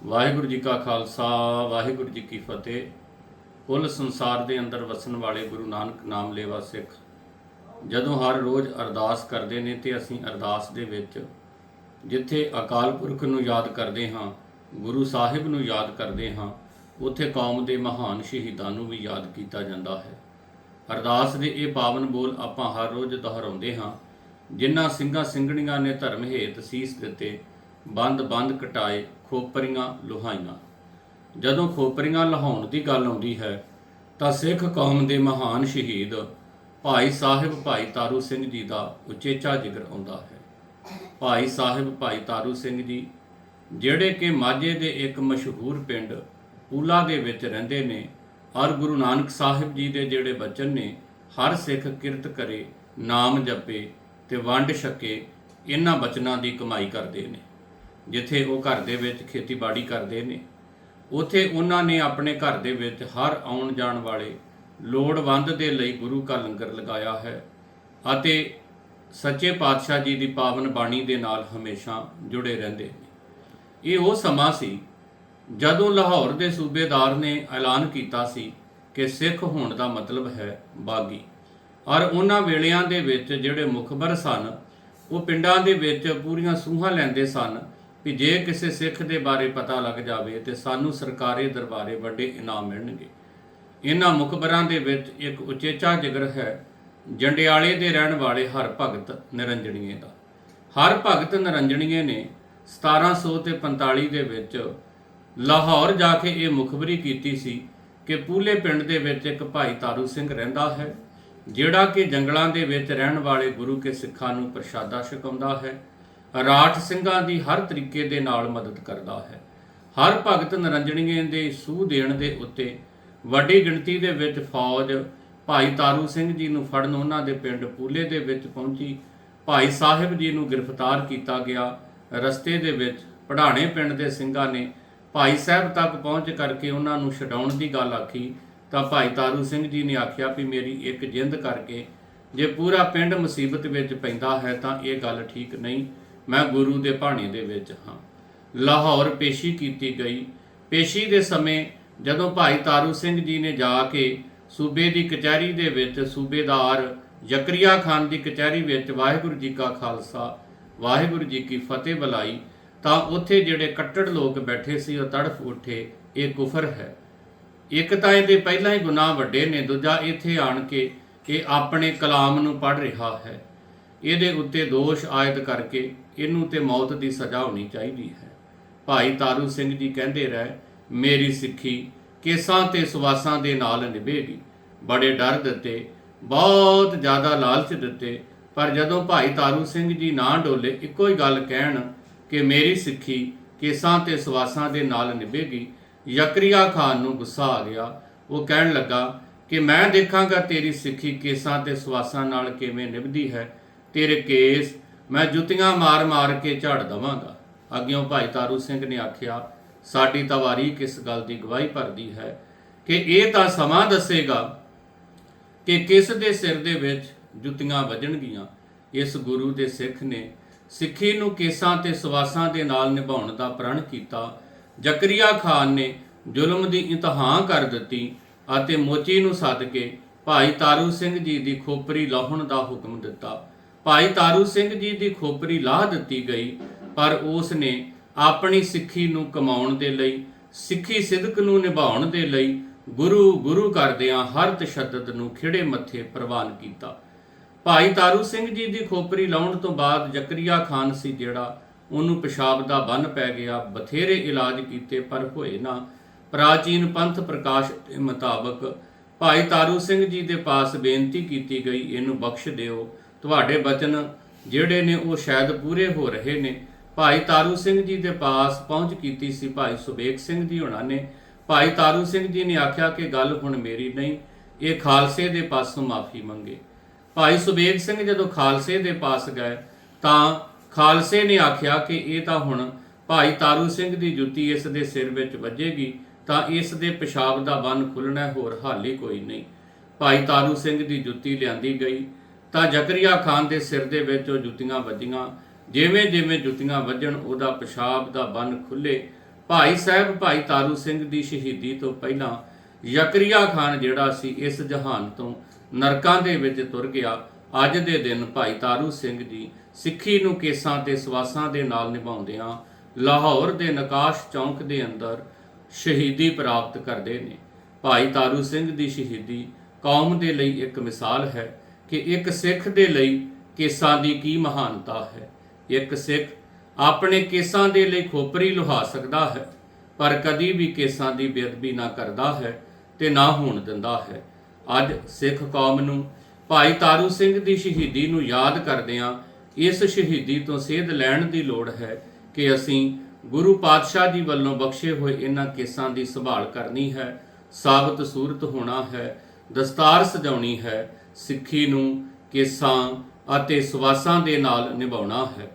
ਵਾਹਿਗੁਰੂ ਜੀ ਕਾ ਖਾਲਸਾ, ਵਾਹਿਗੁਰੂ ਜੀ ਕੀ ਫਤਿਹ। ਕੁੱਲ ਸੰਸਾਰ ਦੇ ਅੰਦਰ ਵਸਣ ਵਾਲੇ ਗੁਰੂ ਨਾਨਕ ਨਾਮ ਲੇਵਾ ਸਿੱਖ, ਜਦੋਂ ਹਰ ਰੋਜ਼ ਅਰਦਾਸ ਕਰਦੇ ਨੇ ਤੇ ਅਸੀਂ ਅਰਦਾਸ ਦੇ ਵਿੱਚ ਜਿੱਥੇ ਅਕਾਲ ਪੁਰਖ ਨੂੰ ਯਾਦ ਕਰਦੇ ਹਾਂ, ਗੁਰੂ ਸਾਹਿਬ ਨੂੰ ਯਾਦ ਕਰਦੇ ਹਾਂ, ਉੱਥੇ ਕੌਮ ਦੇ ਮਹਾਨ ਸ਼ਹੀਦਾਂ ਨੂੰ ਵੀ ਯਾਦ ਕੀਤਾ ਜਾਂਦਾ ਹੈ। ਅਰਦਾਸ ਦੇ ਇਹ ਪਾਵਨ ਬੋਲ ਆਪਾਂ ਹਰ ਰੋਜ਼ ਦੁਹਰਾਉਂਦੇ ਹਾਂ, ਜਿਨ੍ਹਾਂ ਸਿੰਘਾਂ ਸਿੰਘਣੀਆਂ ਨੇ ਧਰਮ ਹੇਤ ਸੀਸ ਦਿੱਤੇ ਬੰਦ ਬੰਦ ਕਟਾਏ ਖੋਪਰੀਆਂ ਲੁਹਾਈਆਂ। ਜਦੋਂ ਖੋਪਰੀਆਂ ਲਹਾਉਣ ਦੀ ਗੱਲ ਆਉਂਦੀ ਹੈ, ਤਾਂ ਸਿੱਖ ਕੌਮ ਦੇ ਮਹਾਨ ਸ਼ਹੀਦ ਭਾਈ ਸਾਹਿਬ ਭਾਈ ਤਾਰੂ ਸਿੰਘ ਜੀ ਦਾ ਉਚੇਚਾ ਜ਼ਿਕਰ ਆਉਂਦਾ ਹੈ। ਭਾਈ ਸਾਹਿਬ ਭਾਈ ਤਾਰੂ ਸਿੰਘ ਜੀ, ਜਿਹੜੇ ਕਿ ਮਾਝੇ ਦੇ ਇੱਕ ਮਸ਼ਹੂਰ ਪਿੰਡ ਪੂਲਾ ਦੇ ਵਿੱਚ ਰਹਿੰਦੇ ਨੇ, ਔਰ ਗੁਰੂ ਨਾਨਕ ਸਾਹਿਬ ਜੀ ਦੇ ਜਿਹੜੇ ਬਚਨ ਨੇ, ਹਰ ਸਿੱਖ ਕਿਰਤ ਕਰੇ, ਨਾਮ ਜਪੇ ਤੇ ਵੰਡ ਛਕੇ, ਇਹਨਾਂ ਬਚਨਾਂ ਦੀ ਕਮਾਈ ਕਰਦੇ ਨੇ। ਜਿੱਥੇ ਉਹ ਘਰ ਦੇ ਵਿੱਚ ਖੇਤੀਬਾੜੀ ਕਰਦੇ ਨੇ, ਉਥੇ ਉਹਨਾਂ ਨੇ ਆਪਣੇ ਘਰ ਦੇ ਵਿੱਚ ਹਰ ਆਉਣ ਜਾਣ ਵਾਲੇ ਲੋੜਵੰਦ ਦੇ ਲਈ ਗੁਰੂ ਕਾ ਲੰਗਰ ਲਗਾਇਆ ਹੈ ਅਤੇ ਸੱਚੇ ਪਾਤਸ਼ਾਹ ਜੀ ਦੀ ਪਾਵਨ ਬਾਣੀ ਦੇ ਨਾਲ ਹਮੇਸ਼ਾ ਜੁੜੇ ਰਹਿੰਦੇ ਨੇ। ਇਹ ਉਹ ਸਮਾਂ ਸੀ ਜਦੋਂ ਲਾਹੌਰ ਦੇ ਸੂਬੇਦਾਰ ਨੇ ਐਲਾਨ ਕੀਤਾ ਸੀ ਕਿ ਸਿੱਖ ਹੋਣ ਦਾ ਮਤਲਬ ਹੈ ਬਾਗੀ। ਔਰ ਉਹਨਾਂ ਵੇਲਿਆਂ ਦੇ ਵਿੱਚ ਜਿਹੜੇ ਮੁਖਬਰ ਸਨ, ਉਹ ਪਿੰਡਾਂ ਦੇ ਵਿੱਚ ਪੂਰੀਆਂ ਸੂਹਾਂ ਲੈਂਦੇ ਸਨ ਕਿ ਜੇ ਕਿਸੇ ਸਿੱਖ ਦੇ ਬਾਰੇ ਪਤਾ ਲੱਗ ਜਾਵੇ ਤੇ ਸਾਨੂੰ ਸਰਕਾਰੀ ਦਰਬਾਰੇ ਵੱਡੇ ਇਨਾਮ ਮਿਲਣਗੇ। ਇਹਨਾਂ ਮੁਖਬਰਾਂ ਦੇ ਵਿੱਚ ਇੱਕ ਉਚੇਚਾ ਜਿਗਰ ਹੈ, ਜੰਡਿਆਲੇ ਦੇ ਰਹਿਣ ਵਾਲੇ ਹਰ ਭਗਤ ਨਿਰੰਜਣੀਏ ਦਾ। ਹਰ ਭਗਤ ਨਿਰੰਜਣੀਏ ਨੇ 1700 ਤੇ 45 ਦੇ ਵਿੱਚ ਲਾਹੌਰ ਜਾ ਕੇ ਇਹ ਮੁਖਬਰੀ ਕੀਤੀ ਸੀ ਕਿ ਪੂਲੇ ਪਿੰਡ ਦੇ ਵਿੱਚ ਇੱਕ ਭਾਈ ਤਾਰੂ ਸਿੰਘ ਰਹਿੰਦਾ ਹੈ, ਜਿਹੜਾ ਕਿ ਜੰਗਲਾਂ ਦੇ ਵਿੱਚ ਰਹਿਣ ਵਾਲੇ ਗੁਰੂ ਕੇ ਸਿੱਖਾਂ ਨੂੰ ਪ੍ਰਸ਼ਾਦਾ ਛਕਾਉਂਦਾ ਹੈ ਰਾਠ ਸਿੰਘਾਂ ਦੀ ਹਰ ਤਰੀਕੇ ਦੇ ਨਾਲ ਮਦਦ ਕਰਦਾ ਹੈ। ਹਰ ਭਗਤ ਨਰੰਜਣੀਏ ਦੇ ਸੂਹ ਦੇਣ ਦੇ ਉੱਤੇ ਵੱਡੀ ਗਿਣਤੀ ਦੇ ਵਿੱਚ ਫੌਜ ਭਾਈ ਤਾਰੂ ਸਿੰਘ ਜੀ ਨੂੰ ਫੜਨ, ਉਹਨਾਂ ਦੇ ਪਿੰਡ ਪੂਲੇ ਦੇ ਵਿੱਚ ਪਹੁੰਚੀ। ਭਾਈ ਸਾਹਿਬ ਜੀ ਨੂੰ ਗ੍ਰਿਫਤਾਰ ਕੀਤਾ ਗਿਆ। ਰਸਤੇ ਦੇ ਵਿੱਚ ਪੜਾਣੇ ਪਿੰਡ ਦੇ ਸਿੰਘਾਂ ਨੇ ਭਾਈ ਸਾਹਿਬ ਤੱਕ ਪਹੁੰਚ ਕਰਕੇ ਉਹਨਾਂ ਨੂੰ ਛਡਾਉਣ ਦੀ ਗੱਲ ਆਖੀ ਤਾਂ ਭਾਈ ਤਾਰੂ ਸਿੰਘ ਜੀ ਨੇ ਆਖਿਆ ਵੀ ਮੇਰੀ ਇੱਕ ਜਿੰਦ ਕਰਕੇ ਜੇ ਪੂਰਾ ਪਿੰਡ ਮੁਸੀਬਤ ਵਿੱਚ ਪੈਂਦਾ ਹੈ ਤਾਂ ਇਹ ਗੱਲ ਠੀਕ ਨਹੀਂ। ਮੈਂ ਗੁਰੂ ਦੇ ਭਾਣੇ ਦੇ ਵਿੱਚ ਹਾਂ। ਲਾਹੌਰ ਪੇਸ਼ੀ ਕੀਤੀ ਗਈ। ਪੇਸ਼ੀ ਦੇ ਸਮੇਂ ਜਦੋਂ ਭਾਈ ਤਾਰੂ ਸਿੰਘ ਜੀ ਨੇ ਜਾ ਕੇ ਸੂਬੇ ਦੀ ਕਚਹਿਰੀ ਦੇ ਵਿੱਚ ਸੂਬੇਦਾਰ ਜ਼ਕਰੀਆ ਖਾਨ ਦੀ ਕਚਹਿਰੀ ਵਿੱਚ ਵਾਹਿਗੁਰੂ ਜੀ ਕਾ ਖਾਲਸਾ, ਵਾਹਿਗੁਰੂ ਜੀ ਕੀ ਫਤਿਹ ਬੁਲਾਈ, ਤਾਂ ਉੱਥੇ ਜਿਹੜੇ ਕੱਟੜ ਲੋਕ ਬੈਠੇ ਸੀ, ਉਹ ਤੜਫ ਉੱਠੇ, ਇਹ ਕੁਫਰ ਹੈ। ਇੱਕ ਤਾਂ ਇਹਦੇ ਪਹਿਲਾਂ ਹੀ ਗੁਨਾਹ ਵੱਡੇ ਨੇ, ਦੂਜਾ ਇੱਥੇ ਆਣ ਕੇ ਇਹ ਆਪਣੇ ਕਲਾਮ ਨੂੰ ਪੜ੍ਹ ਰਿਹਾ ਹੈ। ਇਹਦੇ ਉੱਤੇ ਦੋਸ਼ ਆਇਦ ਕਰਕੇ ਇਹਨੂੰ ਤੇ ਮੌਤ ਦੀ ਸਜ਼ਾ ਹੋਣੀ ਚਾਹੀਦੀ ਹੈ। ਭਾਈ ਤਾਰੂ ਸਿੰਘ ਜੀ ਕਹਿੰਦੇ ਰਹਿ, ਮੇਰੀ ਸਿੱਖੀ ਕੇਸਾਂ ਤੇ ਸਵਾਸਾਂ ਦੇ ਨਾਲ ਨਿਭੇਗੀ। ਬੜੇ ਡਰ ਦਿੱਤੇ, ਬਹੁਤ ਜ਼ਿਆਦਾ ਲਾਲਚ ਦਿੱਤੇ। ਪਰ ਜਦੋਂ ਭਾਈ ਤਾਰੂ ਸਿੰਘ ਜੀ ਨਾ ਡੋਲੇ, ਇੱਕੋ ਹੀ ਗੱਲ ਕਹਿਣ ਕਿ ਮੇਰੀ ਸਿੱਖੀ ਕੇਸਾਂ ਤੇ ਸਵਾਸਾਂ ਦੇ ਨਾਲ ਨਿਭੇਗੀ, ਯਕਰੀਆ ਖਾਨ ਨੂੰ ਗੁੱਸਾ ਆ ਗਿਆ। ਉਹ ਕਹਿਣ ਲੱਗਾ ਕਿ ਮੈਂ ਦੇਖਾਂਗਾ ਤੇਰੀ ਸਿੱਖੀ ਕੇਸਾਂ ਤੇ ਸਵਾਸਾਂ ਨਾਲ ਕਿਵੇਂ ਨਿਭਦੀ ਹੈ। ਤੇਰੇ ਕੇਸ ਮੈਂ ਜੁੱਤੀਆਂ ਮਾਰ-ਮਾਰ ਕੇ ਝਾੜ ਦਵਾਂਗਾ। ਅੱਗਿਓਂ ਭਾਈ ਤਾਰੂ ਸਿੰਘ ਨੇ ਆਖਿਆ, ਸਾਡੀ ਤਵਾਰੀ ਕਿਸ ਗੱਲ ਦੀ ਗਵਾਹੀ ਭਰਦੀ ਹੈ ਕਿ ਇਹ ਤਾਂ ਸਮਾਂ ਦੱਸੇਗਾ ਕਿ ਕਿਸ ਦੇ ਸਿਰ ਦੇ ਵਿੱਚ ਜੁੱਤੀਆਂ ਵੱਜਣਗੀਆਂ। ਇਸ ਗੁਰੂ ਦੇ ਸਿੱਖ ਨੇ ਸਿੱਖੀ ਨੂੰ ਕੇਸਾਂ ਤੇ ਸਵਾਸਾਂ ਦੇ ਨਾਲ ਨਿਭਾਉਣ ਦਾ ਪ੍ਰਣ ਕੀਤਾ। ਜ਼ਕਰੀਆ ਖਾਨ ਨੇ ਜ਼ੁਲਮ ਦੀ ਇੰਤਹਾ ਕਰ ਦਿੱਤੀ ਅਤੇ ਮੋਚੀ ਨੂੰ ਸੱਦ ਕੇ ਭਾਈ ਤਾਰੂ ਸਿੰਘ ਜੀ ਦੀ ਖੋਪਰੀ ਲਾਹੁਣ ਦਾ ਹੁਕਮ ਦਿੱਤਾ। ਭਾਈ ਤਾਰੂ ਸਿੰਘ ਜੀ ਦੀ ਖੋਪਰੀ ਲਾਹ ਦਿੱਤੀ ਗਈ, ਪਰ ਉਸ ਨੇ ਆਪਣੀ ਸਿੱਖੀ ਨੂੰ ਕਮਾਉਣ ਦੇ ਲਈ, ਸਿੱਖੀ ਸਿਦਕ ਨੂੰ ਨਿਭਾਉਣ ਦੇ ਲਈ ਗੁਰੂ ਗੁਰੂ ਕਰਦਿਆਂ ਹਰ ਤਸ਼ੱਦਦ ਨੂੰ ਖਿੜੇ ਮੱਥੇ ਪ੍ਰਵਾਨ ਕੀਤਾ। ਭਾਈ ਤਾਰੂ ਸਿੰਘ ਜੀ ਦੀ ਖੋਪਰੀ ਲਾਉਣ ਤੋਂ ਬਾਅਦ ਜ਼ਕਰੀਆ ਖਾਨ ਸੀ ਜਿਹੜਾ ਉਹਨੂੰ ਪਿਸ਼ਾਬ ਦਾ ਬੰਨ ਪੈ ਗਿਆ, ਬਥੇਰੇ ਇਲਾਜ ਕੀਤੇ ਪਰ ਹੋਏ ਨਾ। ਪ੍ਰਾਚੀਨ ਪੰਥ ਪ੍ਰਕਾਸ਼ ਦੇ ਮੁਤਾਬਕ ਭਾਈ ਤਾਰੂ ਸਿੰਘ ਜੀ ਦੇ ਪਾਸ ਬੇਨਤੀ ਕੀਤੀ ਗਈ, ਇਹਨੂੰ ਬਖਸ਼ ਦਿਓ। ਤੁਹਾਡੇ ਬਚਨ ਜਿਹੜੇ ਨੇ ਉਹ ਸ਼ਾਇਦ ਪੂਰੇ ਹੋ ਰਹੇ ਨੇ। ਭਾਈ ਤਾਰੂ ਸਿੰਘ ਜੀ ਦੇ ਪਾਸ ਪਹੁੰਚ ਕੀਤੀ ਸੀ ਭਾਈ ਸੁਬੇਕ ਸਿੰਘ ਜੀ ਹੋਣਾ ਨੇ। ਭਾਈ ਤਾਰੂ ਸਿੰਘ ਜੀ ਨੇ ਆਖਿਆ ਕਿ ਗੱਲ ਹੁਣ ਮੇਰੀ ਨਹੀਂ, ਇਹ ਖਾਲਸੇ ਦੇ ਪਾਸੋਂ ਮਾਫੀ ਮੰਗੇ। ਭਾਈ ਸੁਬੇਕ ਸਿੰਘ ਜਦੋਂ ਖਾਲਸੇ ਦੇ ਪਾਸ ਗਏ ਤਾਂ ਖਾਲਸੇ ਨੇ ਆਖਿਆ ਕਿ ਇਹ ਤਾਂ ਹੁਣ ਭਾਈ ਤਾਰੂ ਸਿੰਘ ਦੀ ਜੁੱਤੀ ਇਸ ਦੇ ਸਿਰ ਵਿੱਚ ਵੱਜੇਗੀ, ਤਾਂ ਇਸ ਦੇ ਪਿਸ਼ਾਬ ਦਾ ਬੰਨ ਖੁੱਲਣਾ ਹੋਰ ਹਾਲ ਹੀ ਕੋਈ ਨਹੀਂ। ਭਾਈ ਤਾਰੂ ਸਿੰਘ ਦੀ ਜੁੱਤੀ ਲਿਆਂਦੀ ਗਈ। ਤਾਂ ਜ਼ਕਰੀਆ ਖਾਨ ਦੇ ਸਿਰ ਦੇ ਵਿੱਚ ਉਹ ਜੁੱਤੀਆਂ ਵੱਜੀਆਂ। ਜਿਵੇਂ ਜਿਵੇਂ ਜੁੱਤੀਆਂ ਵੱਜਣ, ਉਹਦਾ ਪਿਸ਼ਾਬ ਦਾ ਬੰਨ ਖੁੱਲੇ। ਭਾਈ ਸਾਹਿਬ, ਭਾਈ ਤਾਰੂ ਸਿੰਘ ਦੀ ਸ਼ਹੀਦੀ ਤੋਂ ਪਹਿਲਾਂ ਯਕਰੀਆ ਖਾਨ ਜਿਹੜਾ ਸੀ, ਇਸ ਜਹਾਨ ਤੋਂ ਨਰਕਾਂ ਦੇ ਵਿੱਚ ਤੁਰ ਗਿਆ। ਅੱਜ ਦੇ ਦਿਨ ਭਾਈ ਤਾਰੂ ਸਿੰਘ ਜੀ ਸਿੱਖੀ ਨੂੰ ਕੇਸਾਂ ਤੇ ਸਵਾਸਾਂ ਦੇ ਨਾਲ ਨਿਭਾਉਂਦਿਆਂ ਲਾਹੌਰ ਦੇ ਨਕਾਸ਼ ਚੌਂਕ ਦੇ ਅੰਦਰ ਸ਼ਹੀਦੀ ਪ੍ਰਾਪਤ ਕਰਦੇ ਨੇ। ਭਾਈ ਤਾਰੂ ਸਿੰਘ ਦੀ ਸ਼ਹੀਦੀ ਕੌਮ ਦੇ ਲਈ ਇੱਕ ਮਿਸਾਲ ਹੈ। ਕਿ ਇੱਕ ਸਿੱਖ ਦੇ ਲਈ ਕੇਸਾਂ ਦੀ ਕੀ ਮਹਾਨਤਾ ਹੈ। ਇੱਕ ਸਿੱਖ ਆਪਣੇ ਕੇਸਾਂ ਦੇ ਲਈ ਖੋਪਰੀ ਲੁਹਾ ਸਕਦਾ ਹੈ, ਪਰ ਕਦੀ ਵੀ ਕੇਸਾਂ ਦੀ ਬੇਅਦਬੀ ਨਾ ਕਰਦਾ ਹੈ ਤੇ ਨਾ ਹੋਣ ਦਿੰਦਾ ਹੈ। ਅੱਜ ਸਿੱਖ ਕੌਮ ਨੂੰ ਭਾਈ ਤਾਰੂ ਸਿੰਘ ਦੀ ਸ਼ਹੀਦੀ ਨੂੰ ਯਾਦ ਕਰਦਿਆਂ ਇਸ ਸ਼ਹੀਦੀ ਤੋਂ ਸੇਧ ਲੈਣ ਦੀ ਲੋੜ ਹੈ ਕਿ ਅਸੀਂ ਗੁਰੂ ਪਾਤਸ਼ਾਹ ਜੀ ਵੱਲੋਂ ਬਖਸ਼ੇ ਹੋਏ ਇਹਨਾਂ ਕੇਸਾਂ ਦੀ ਸੰਭਾਲ ਕਰਨੀ ਹੈ, ਸਾਬਤ ਸੂਰਤ ਹੋਣਾ ਹੈ, ਦਸਤਾਰ ਸਜਾਉਣੀ ਹੈ ਸਿੱਖੀ ਨੂੰ ਕੇਸਾਂ ਅਤੇ ਸਵਾਸਾਂ ਦੇ ਨਾਲ ਨਿਭਾਉਣਾ ਹੈ।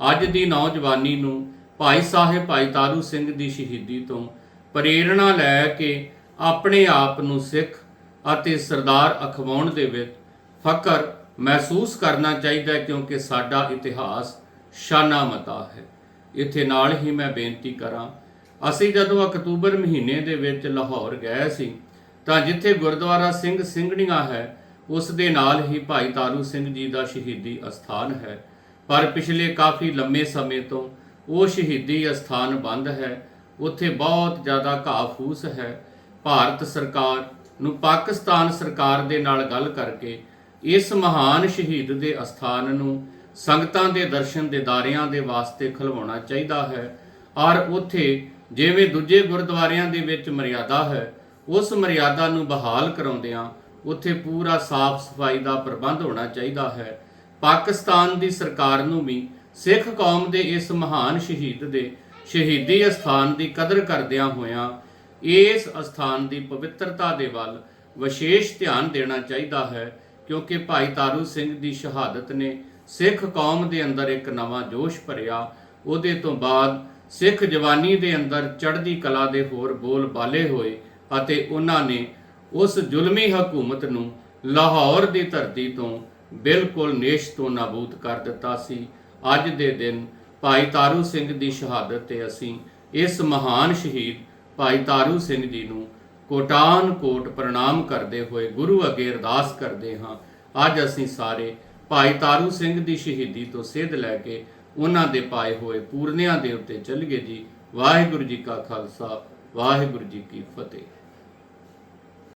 ਅੱਜ ਦੀ ਨੌਜਵਾਨੀ ਨੂੰ ਭਾਈ ਸਾਹਿਬ ਭਾਈ ਤਾਰੂ ਸਿੰਘ ਦੀ ਸ਼ਹੀਦੀ ਤੋਂ ਪ੍ਰੇਰਣਾ ਲੈ ਕੇ ਆਪਣੇ ਆਪ ਨੂੰ ਸਿੱਖ ਅਤੇ ਸਰਦਾਰ ਅਖਵਾਉਣ ਦੇ ਵਿੱਚ ਫਕਰ ਮਹਿਸੂਸ ਕਰਨਾ ਚਾਹੀਦਾ ਕਿਉਂਕਿ ਸਾਡਾ ਇਤਿਹਾਸ ਸ਼ਾਨਾ ਮਤਾ ਹੈ। ਇੱਥੇ ਨਾਲ ਹੀ ਮੈਂ ਬੇਨਤੀ ਕਰਾਂ, ਅਸੀਂ ਜਦੋਂ ਅਕਤੂਬਰ ਮਹੀਨੇ ਦੇ ਵਿੱਚ ਲਾਹੌਰ ਗਏ ਸੀ ਤਾਂ ਜਿੱਥੇ ਗੁਰਦੁਆਰਾ ਸਿੰਘ ਸਿੰਘਣੀਆਂ ਹੈ ਉਸ ਦੇ ਨਾਲ ਹੀ ਭਾਈ ਤਾਰੂ ਸਿੰਘ ਜੀ ਦਾ ਸ਼ਹੀਦੀ ਅਸਥਾਨ ਹੈ। ਪਰ ਪਿਛਲੇ ਕਾਫੀ ਲੰਮੇ ਸਮੇਂ ਤੋਂ ਉਹ ਸ਼ਹੀਦੀ ਅਸਥਾਨ ਬੰਦ ਹੈ। ਉੱਥੇ ਬਹੁਤ ਜ਼ਿਆਦਾ ਘਾਹ ਫੂਸ ਹੈ। ਭਾਰਤ ਸਰਕਾਰ ਨੂੰ ਪਾਕਿਸਤਾਨ ਸਰਕਾਰ ਦੇ ਨਾਲ ਗੱਲ ਕਰਕੇ ਇਸ ਮਹਾਨ ਸ਼ਹੀਦ ਦੇ ਅਸਥਾਨ ਨੂੰ ਸੰਗਤਾਂ ਦੇ ਦਰਸ਼ਨ ਦੇਦਾਰਿਆਂ ਦੇ ਵਾਸਤੇ ਖਲਵਾਉਣਾ ਚਾਹੀਦਾ ਹੈ। ਔਰ ਉੱਥੇ ਜਿਵੇਂ ਦੂਜੇ ਗੁਰਦੁਆਰਿਆਂ ਦੇ ਵਿੱਚ ਮਰਿਆਦਾ ਹੈ, ਉਸ ਮਰਿਆਦਾ ਨੂੰ ਬਹਾਲ ਕਰਾਉਂਦਿਆਂ ਉੱਥੇ ਪੂਰਾ ਸਾਫ਼ ਸਫ਼ਾਈ ਦਾ ਪ੍ਰਬੰਧ ਹੋਣਾ ਚਾਹੀਦਾ ਹੈ। ਪਾਕਿਸਤਾਨ ਦੀ ਸਰਕਾਰ ਨੂੰ ਵੀ ਸਿੱਖ ਕੌਮ ਦੇ ਇਸ ਮਹਾਨ ਸ਼ਹੀਦ ਦੇ ਸ਼ਹੀਦੀ ਅਸਥਾਨ ਦੀ ਕਦਰ ਕਰਦਿਆਂ ਹੋਇਆਂ ਇਸ ਅਸਥਾਨ ਦੀ ਪਵਿੱਤਰਤਾ ਦੇ ਵੱਲ ਵਿਸ਼ੇਸ਼ ਧਿਆਨ ਦੇਣਾ ਚਾਹੀਦਾ ਹੈ, ਕਿਉਂਕਿ ਭਾਈ ਤਾਰੂ ਸਿੰਘ ਦੀ ਸ਼ਹਾਦਤ ਨੇ ਸਿੱਖ ਕੌਮ ਦੇ ਅੰਦਰ ਇੱਕ ਨਵਾਂ ਜੋਸ਼ ਭਰਿਆ। ਉਹਦੇ ਤੋਂ ਬਾਅਦ ਸਿੱਖ ਜਵਾਨੀ ਦੇ ਅੰਦਰ ਚੜ੍ਹਦੀ ਕਲਾ ਦੇ ਹੋਰ ਬੋਲ ਬਾਲੇ ਹੋਏ ਅਤੇ ਉਹਨਾਂ ਨੇ ਉਸ ਜ਼ੁਲਮੀ ਹਕੂਮਤ ਨੂੰ ਲਾਹੌਰ ਦੀ ਧਰਤੀ ਤੋਂ ਬਿਲਕੁਲ ਨੇਸ਼ ਤੋਂ ਨਾਬੂਦ ਕਰ ਦਿੱਤਾ ਸੀ। ਅੱਜ ਦੇ ਦਿਨ ਭਾਈ ਤਾਰੂ ਸਿੰਘ ਦੀ ਸ਼ਹਾਦਤ ਤੇ ਅਸੀਂ ਇਸ ਮਹਾਨ ਸ਼ਹੀਦ ਭਾਈ ਤਾਰੂ ਸਿੰਘ ਜੀ ਨੂੰ ਕੋਟਾਨ ਕੋਟ ਪ੍ਰਣਾਮ ਕਰਦੇ ਹੋਏ ਗੁਰੂ ਅੱਗੇ ਅਰਦਾਸ ਕਰਦੇ ਹਾਂ। ਅੱਜ ਅਸੀਂ ਸਾਰੇ ਭਾਈ ਤਾਰੂ ਸਿੰਘ ਦੀ ਸ਼ਹੀਦੀ ਤੋਂ ਸੇਧ ਲੈ ਕੇ ਉਹਨਾਂ ਦੇ ਪਾਏ ਹੋਏ ਪੂਰਨਿਆਂ ਦੇ ਉੱਤੇ ਚੱਲੀਏ ਜੀ। ਵਾਹਿਗੁਰੂ ਜੀ ਕਾ ਖਾਲਸਾ, ਵਾਹਿਗੁਰੂ ਜੀ ਕੀ ਫਤਿਹ।